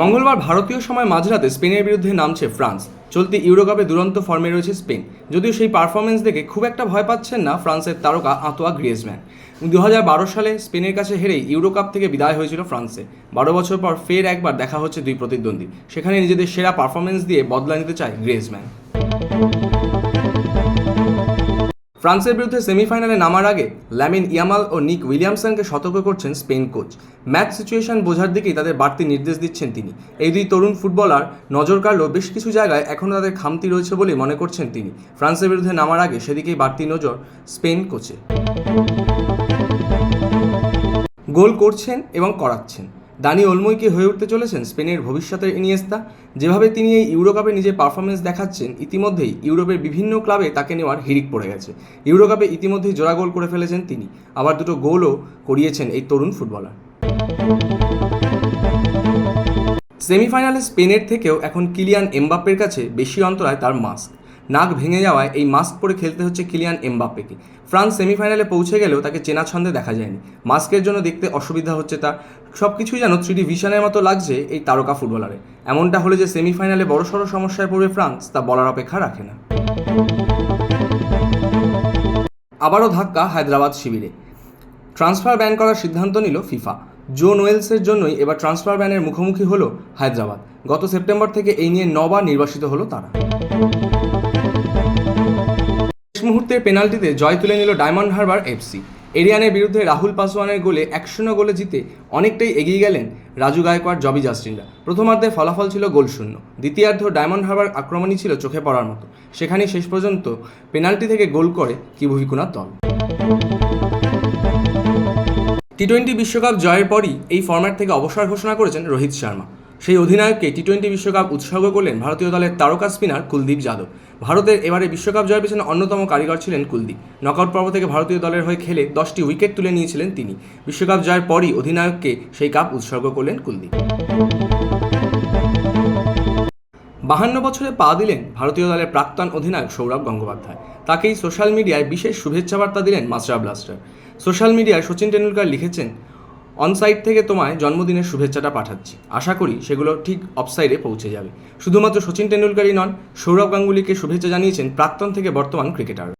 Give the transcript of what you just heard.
মঙ্গলবার ভারতীয় সময় মাঝরাতে স্পেনের বিরুদ্ধে নামছে ফ্রান্স। চলতি ইউরোকাপে দুরন্ত ফর্মে রয়েছে স্পেন। যদিও সেই পারফরমেন্স দেখে খুব একটা ভয় পাচ্ছেন না ফ্রান্সের তারকা আঁতোয়া গ্রিয়েজম্যান। দু সালে স্পেনের কাছে হেরেই ইউরোকাপ থেকে বিদায় হয়েছিল ফ্রান্সে। বারো বছর পর ফের একবার দেখা হচ্ছে দুই প্রতিদ্বন্দ্বী। সেখানে নিজেদের সেরা পারফরমেন্স দিয়ে বদলা নিতে চায় গ্রিয়েজম্যান। ফ্রান্সের বিরুদ্ধে সেমিফাইনালে নামার আগে ল্যামিন ইয়ামাল ও নিক উইলিয়ামসনকে সতর্ক করছেন স্পেন কোচ। ম্যাচ সিচুয়েশন বোঝার দিকেই তাদের বাড়তি নির্দেশ দিচ্ছেন তিনি। এই দুই তরুণ ফুটবলার নজর কাড়লেও বেশ কিছু জায়গায় এখনও তাদের খামতি রয়েছে বলে মনে করছেন তিনি। ফ্রান্সের বিরুদ্ধে নামার আগে সেদিকেই বাড়তি নজর স্পেন কোচে গোল করছেন এবং করাচ্ছেন। দানি ওলমইকে হয়ে উঠতে চলেছেন স্পেনের ভবিষ্যতের ইনিয়েস্তা? যেভাবে তিনি এই ইউরোকাপে নিজের পারফরমেন্স দেখাচ্ছেন, ইতিমধ্যেই ইউরোপের বিভিন্ন ক্লাবে তাকে নেওয়ার হিড়িক পড়ে গেছে। ইউরোকাপে ইতিমধ্যেই জোড়া গোল করে ফেলেছেন তিনি। আবার দুটো গোলও করিয়েছেন এই তরুণ ফুটবলার। সেমিফাইনালে স্পেনের থেকেও এখন কিলিয়ান এমবাপ্পের কাছে বেশি অন্তরায় তার মাস্ক। নাক ভেঙে যাওয়ায় এই মাস্ক পরে খেলতে হচ্ছে কিলিয়ান এমবাপ্পেকে। ফ্রান্স সেমিফাইনালে পৌঁছে গেলেও তাকে চেনা ছন্দে দেখা যায়নি। মাস্কের জন্য দেখতে অসুবিধা হচ্ছে তার। সব কিছুই যেন থ্রিডি ভিশনের মতো লাগছে এই তারকা ফুটবলারে এমনটা হলে যে সেমিফাইনালে বড়সড় সমস্যায় পড়বে ফ্রান্স, তা বলার অপেক্ষা রাখে না। আবারও ধাক্কা হায়দ্রাবাদ শিবিরে। ট্রান্সফার ব্যান করার সিদ্ধান্ত নিল ফিফা। জো নোয়েলসের জন্যই এবার ট্রান্সফার ব্যানের মুখোমুখি হলো হায়দ্রাবাদ। গত সেপ্টেম্বর থেকে এই নিয়ে নবার নির্বাসিত হলো তারা। মুহূর্তের পেনাল্টিতে জয় তুলে নিল ডায়মন্ড হারবার এফসি। এরিয়ানের বিরুদ্ধে রাহুল পাসওয়ানের গোলে এক শূন্য গোলে জিতে অনেকটাই এগিয়ে গেলেন রাজু গায়কোয়াড়, জবি জাস্টিনরা। প্রথমার্ধে ফলাফল ছিল গোল শূন্য দ্বিতীয়ার্ধ ডায়মন্ড হারবার আক্রমণই ছিল চোখে পড়ার মতো। সেখানেই শেষ পর্যন্ত পেনাল্টি থেকে গোল করে কিভুভিকুনার দল। টি টোয়েন্টি বিশ্বকাপ জয়ের পরই এই ফরম্যাট থেকে অবসর ঘোষণা করেছেন রোহিত শর্মা। সেই অধিনায়ককে টি টোয়েন্টি বিশ্বকাপ উৎসর্গ করলেন ভারতীয় দলের তারকা স্পিনার কুলদীপ যাদব। ভারতের এবারে বিশ্বকাপ জয়ের পিছনে অন্যতম কারিগর ছিলেন কুলদীপ। নকআউট পর্ব থেকে ভারতীয় দলের হয়ে খেলে দশটি উইকেট তুলে নিয়েছিলেন তিনি। বিশ্বকাপ জয়ের পরই অধিনায়ককে সেই কাপ উৎসর্গ করলেন কুলদীপ। বাহান্ন বছরে পা দিলেন ভারতীয় দলের প্রাক্তন অধিনায়ক সৌরভ গঙ্গোপাধ্যায়। তাকেই সোশ্যাল মিডিয়ায় বিশেষ শুভেচ্ছা বার্তা দিলেন মাস্টার ব্লাস্টার। সোশ্যাল মিডিয়ায় সচিন টেন্ডুলকার লিখেছেন অনসাইড থেকে তোমায় জন্মদিনের শুভেচ্ছাটা পাঠাচ্ছি। আশা করি সেগুলো ঠিক অফসাইডে পৌঁছে যাবে। শুধুমাত্র সচিন টেন্ডুলকারই নন, সৌরভ গাঙ্গুলিকে শুভেচ্ছা জানিয়েছেন প্রাক্তন থেকে বর্তমান ক্রিকেটাররা